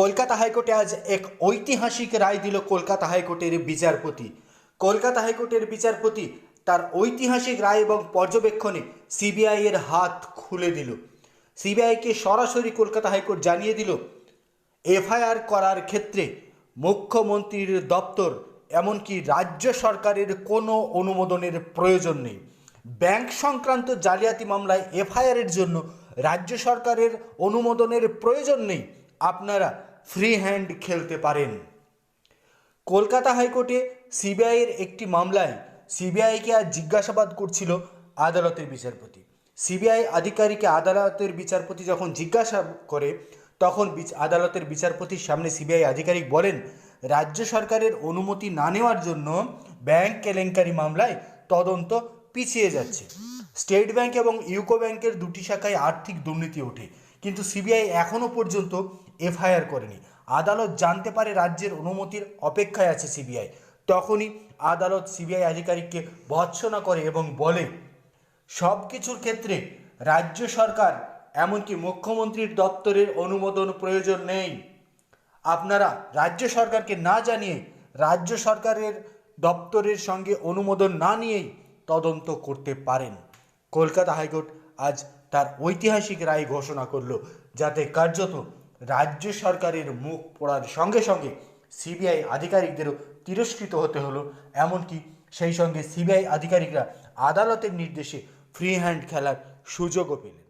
কলকাতা হাইকোর্টে আজ এক ঐতিহাসিক রায় দিল কলকাতা হাইকোর্টের বিচারপতি। কলকাতা হাইকোর্টের বিচারপতি তার ঐতিহাসিক রায় এবং পর্যবেক্ষণে সিবিআই এর হাত খুলে দিল। সিবিআইকে সরাসরি কলকাতা হাইকোর্ট জানিয়ে দিল, এফআইআর করার ক্ষেত্রে মুখ্যমন্ত্রীর দপ্তর এমনকি রাজ্য সরকারের কোনো অনুমোদনের প্রয়োজন নেই। ব্যাংক সংক্রান্ত জালিয়াতি মামলায় এফআইআরের জন্য রাজ্য সরকারের অনুমোদনের প্রয়োজন নেই। আপনারা ফ্রি হ্যান্ড খেলতে পারেন। কলকাতা হাইকোর্টে সিবিআইয়ের একটি মামলায় সিবিআইকে আজ জিজ্ঞাসাবাদ করছিল আদালতের বিচারপতি। সিবিআই আধিকারিককে আদালতের বিচারপতি যখন জিজ্ঞাসা করে, তখন আদালতের বিচারপতির সামনে সিবিআই আধিকারিক বলেন, রাজ্য সরকারের অনুমতি না নেওয়ার জন্য ব্যাংক কেলেঙ্কারি মামলায় তদন্ত পিছিয়ে যাচ্ছে। স্টেট ব্যাংক এবং ইউকো ব্যাংকের দুটি শাখায় আর্থিক দুর্নীতি ওঠে। কিন্তু সিবিআই এখনও পর্যন্ত এফআইআর করেনি। আদালত জানতে পারে রাজ্যের অনুমতির অপেক্ষায় আছে সিবিআই। তখনই আদালত সিবিআই আধিকারিককে ভৎসনা করে এবং বলে, সব কিছুর ক্ষেত্রে রাজ্য সরকার এমনকি মুখ্যমন্ত্রীর দপ্তরের অনুমোদন প্রয়োজন নেই। আপনারা রাজ্য সরকারকে না জানিয়ে রাজ্য সরকারের দপ্তরের সঙ্গে অনুমোদন না নিয়েই তদন্ত করতে পারেন। কলকাতা হাইকোর্ট আজ তার ঐতিহাসিক রায় ঘোষণা করল, যাতে কার্যত রাজ্য সরকারের মুখ পড়ার সঙ্গে সঙ্গে সিবিআই আধিকারিকদেরও তিরস্কৃত হতে হলো। এমনকি সেই সঙ্গে সিবিআই আধিকারিকরা আদালতের নির্দেশে ফ্রি হ্যান্ড খেলার সুযোগও পেলেন।